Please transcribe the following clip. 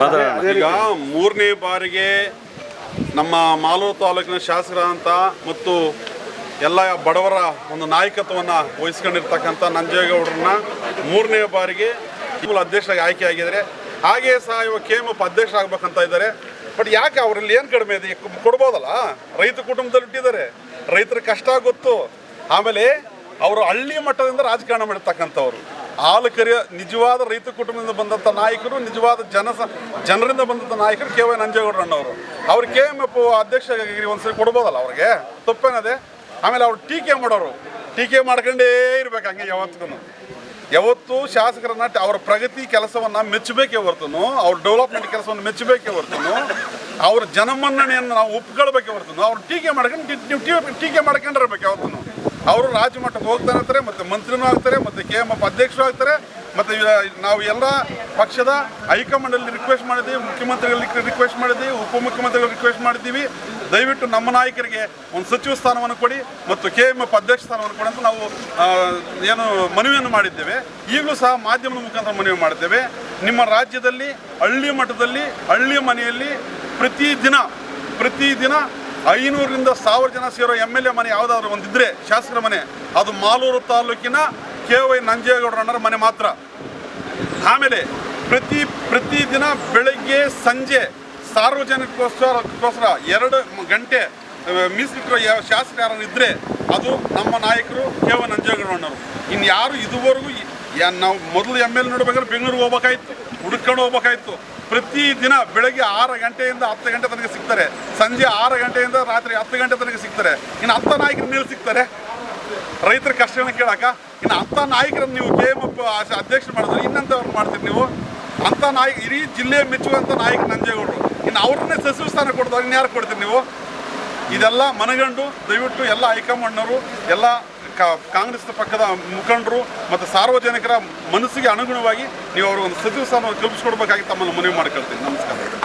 ಈಗ ಮೂರನೇ ಬಾರಿಗೆ ನಮ್ಮ ಮಾಲೂರು ತಾಲೂಕಿನ ಶಾಸಕರಾದಂಥ ಮತ್ತು ಎಲ್ಲ ಬಡವರ ಒಂದು ನಾಯಕತ್ವವನ್ನು ವಹಿಸ್ಕೊಂಡಿರ್ತಕ್ಕಂಥ ನಂಜೇಗೌಡರನ್ನ ಮೂರನೇ ಬಾರಿಗೆ ಅಧ್ಯಕ್ಷರಾಗಿ ಆಯ್ಕೆ ಆಗಿದ್ದಾರೆ ಹಾಗೆ ಸಹ ಇವಾಗ ಕೆ ಎಂ ಎಫ್ ಅಧ್ಯಕ್ಷರಾಗಬೇಕಂತ ಇದ್ದಾರೆ. ಬಟ್ ಯಾಕೆ ಅವರಲ್ಲಿ ಏನು ಕಡಿಮೆ ಇದೆ? ಕೊಡ್ಬೋದಲ್ಲ? ರೈತ ಕುಟುಂಬದಲ್ಲಿ ಇಟ್ಟಿದ್ದಾರೆ. ರೈತರ ಕಷ್ಟ ಗೊತ್ತು. ಆಮೇಲೆ ಅವರು ಹಳ್ಳಿ ಮಟ್ಟದಿಂದ ರಾಜಕಾರಣ ಮಾಡಿರ್ತಕ್ಕಂಥವ್ರು ಆಲಕರಿಯ ಕರಿಯ ನಿಜವಾದ ರೈತ ಕುಟುಂಬದಿಂದ ಬಂದಂಥ ನಾಯಕರು, ನಿಜವಾದ ಜನ ಜನರಿಂದ ಬಂದಂಥ ನಾಯಕರು ಕೆ ವೈ ನಂಜೇಗೌಡರಣ್ಣವರು ಅವ್ರು ಕೆ ಎಂ ಎಫ್ ಅಧ್ಯಕ್ಷರಾಗಿ ಒಂದ್ಸರಿ ಕೊಡ್ಬೋದಲ್ಲ ಅವ್ರಿಗೆ? ತಪ್ಪೇನದೆ? ಆಮೇಲೆ ಅವ್ರು ಟೀಕೆ ಮಾಡೋರು. ಟೀಕೆ ಮಾಡ್ಕೊಂಡೇ ಇರ್ಬೇಕು ಹಂಗೆ ಯಾವತ್ತೂ ಯಾವತ್ತು ಶಾಸಕರನ್ನ ಅವರ ಪ್ರಗತಿ ಕೆಲಸವನ್ನ ಮೆಚ್ಚಬೇಕೇ ಹೊರ್ತನು, ಅವ್ರ ಡೆವಲಪ್ಮೆಂಟ್ ಕೆಲಸವನ್ನು ಮೆಚ್ಚಬೇಕೇ ಹೊರ್ತನು, ಅವ್ರ ಜನಮನ್ನಣೆಯನ್ನು ನಾವು ಒಪ್ಕೊಳ್ಬೇಕೇ ಹೊರ್ತನು, ಅವ್ರು ಟೀಕೆ ಮಾಡ್ಕೊಂಡು ನೀವು ಟೀಕೆ ಮಾಡ್ಕೊಂಡಿರ್ಬೇಕು ಯಾವತ್ತೂ ಅವರು ರಾಜ್ಯ ಮಟ್ಟಕ್ಕೆ ಹೋಗ್ತಾನೆ ಇರ್ತಾರೆ ಮತ್ತು ಮಂತ್ರಿನೂ ಆಗ್ತಾರೆ, ಮತ್ತು ಕೆ ಎಂ ಎಫ್ ಅಧ್ಯಕ್ಷರು ಆಗ್ತಾರೆ, ಮತ್ತು ನಾವು ಎಲ್ಲ ಪಕ್ಷದ ಹೈಕಮಾಂಡಲ್ಲಿ ರಿಕ್ವೆಸ್ಟ್ ಮಾಡಿದ್ವಿ ಮುಖ್ಯಮಂತ್ರಿಗಳಿಗೆ ರಿಕ್ವೆಸ್ಟ್ ಮಾಡಿದ್ದೀವಿ, ಉಪಮುಖ್ಯಮಂತ್ರಿಗಳಿಗೆ ರಿಕ್ವೆಸ್ಟ್ ಮಾಡಿದ್ದೀವಿ. ದಯವಿಟ್ಟು ನಮ್ಮ ನಾಯಕರಿಗೆ ಒಂದು ಸಚಿವ ಸ್ಥಾನವನ್ನು ಕೊಡಿ ಮತ್ತು ಕೆ ಎಂ ಎಫ್ ಅಧ್ಯಕ್ಷ ಸ್ಥಾನವನ್ನು ಕೊಡಿ ಅಂತ ನಾವು ಏನು ಮನವಿಯನ್ನು ಮಾಡಿದ್ದೇವೆ. ಈಗಲೂ ಸಹ ಮಾಧ್ಯಮದ ಮುಖಾಂತರ ಮನವಿ ಮಾಡಿದ್ದೇವೆ. ನಿಮ್ಮ ರಾಜ್ಯದಲ್ಲಿ, ಹಳ್ಳಿ ಮಟ್ಟದಲ್ಲಿ, ಹಳ್ಳಿ ಮನೆಯಲ್ಲಿ ಪ್ರತಿದಿನ ಪ್ರತಿದಿನ ಐನೂರರಿಂದ ಸಾವಿರ ಜನ ಸೇರೋ ಎಂ ಎಲ್ ಎ ಮನೆ ಯಾವುದಾದ್ರೂ ಒಂದಿದ್ರೆ ಶಾಸಕರ ಮನೆ, ಅದು ಮಾಲೂರು ತಾಲೂಕಿನ ಕೆ ವೈ ನಂಜೇಗೌಡರಣ್ಣರ ಮನೆ ಮಾತ್ರ. ಆಮೇಲೆ ಪ್ರತಿ ಪ್ರತಿದಿನ ಬೆಳಗ್ಗೆ ಸಂಜೆ ಸಾರ್ವಜನಿಕಗೋಸ್ಕರ ಎರಡು ಗಂಟೆ ಮೀಸಲಿಟ್ಟಿರೋ ಶಾಸಕರು ಯಾರು ಇದ್ದರೆ ಅದು ನಮ್ಮ ನಾಯಕರು ಕೆ ವೈ ನಂಜೇಗೌಡರಣ್ಣರು ಇನ್ನು ಯಾರು ಇದುವರೆಗೂ ಯಾ- ನಾವು ಮೊದಲು ಎಂ ಎಲ್ ನೋಡ್ಬೇಕಾದ್ರೆ ಬೆಂಗಳೂರಿಗೆ ಹೋಗ್ಬೇಕಾಯ್ತು ಹುಡ್ಕೊಂಡು ಹೋಗ್ಬೇಕಾಯ್ತು. ಪ್ರತಿದಿನ ಬೆಳಗ್ಗೆ ಆರು ಗಂಟೆಯಿಂದ ಹತ್ತು ಗಂಟೆ ತನಕ ಸಿಗ್ತಾರೆ. ಸಂಜೆ ಆರು ಗಂಟೆಯಿಂದ ರಾತ್ರಿ ಹತ್ತು ಗಂಟೆ ತನಕ ಸಿಗ್ತಾರೆ. ಇನ್ನು ಅಂಥ ನಾಯಕರು ನೀವು ಸಿಗ್ತಾರೆ. ರೈತರ ಕಷ್ಟಗಳನ್ನ ಕೇಳಾಕ ಇನ್ನು ಅಂಥ ನಾಯಕರನ್ನು ನೀವು ಕೆ ಎಂ ಎಫ್ ಅಧ್ಯಕ್ಷರು ಮಾಡಿದ್ರೆ ಇನ್ನಂಥವ್ರು ಮಾಡ್ತೀರಿ ನೀವು? ಅಂಥ ನಾಯಕ, ಇಡೀ ಜಿಲ್ಲೆ ಮೆಚ್ಚುವಂಥ ನಾಯಕ ನಂಜೇಗೌಡರು. ಇನ್ನು ಅವ್ರನ್ನೇ ಸಚಿವ ಸ್ಥಾನ ಕೊಡ್ತಾರೆ ಇನ್ಯಾರು ಕೊಡ್ತೀರಿ ನೀವು? ಇದೆಲ್ಲ ಮನಗಂಡು, ದಯವಿಟ್ಟು ಎಲ್ಲ ಹೈಕಮಾಂಡ್ನವರು, ಎಲ್ಲ ಕಾಂಗ್ರೆಸ್ ಪಕ್ಕದ ಮುಖಂಡರು ಮತ್ತು ಸಾರ್ವಜನಿಕರ ಮನಸ್ಸಿಗೆ ಅನುಗುಣವಾಗಿ ನೀವು ಅವರು ಒಂದು ಸಚಿವ ಸ್ಥಾನವನ್ನು ಕಲ್ಪಿಸ್ಕೊಡ್ಬೇಕಾಗಿ ತಮ್ಮನ್ನು ಮನವಿ ಮಾಡ್ಕೊಳ್ತೀನಿ. ನಮಸ್ಕಾರ.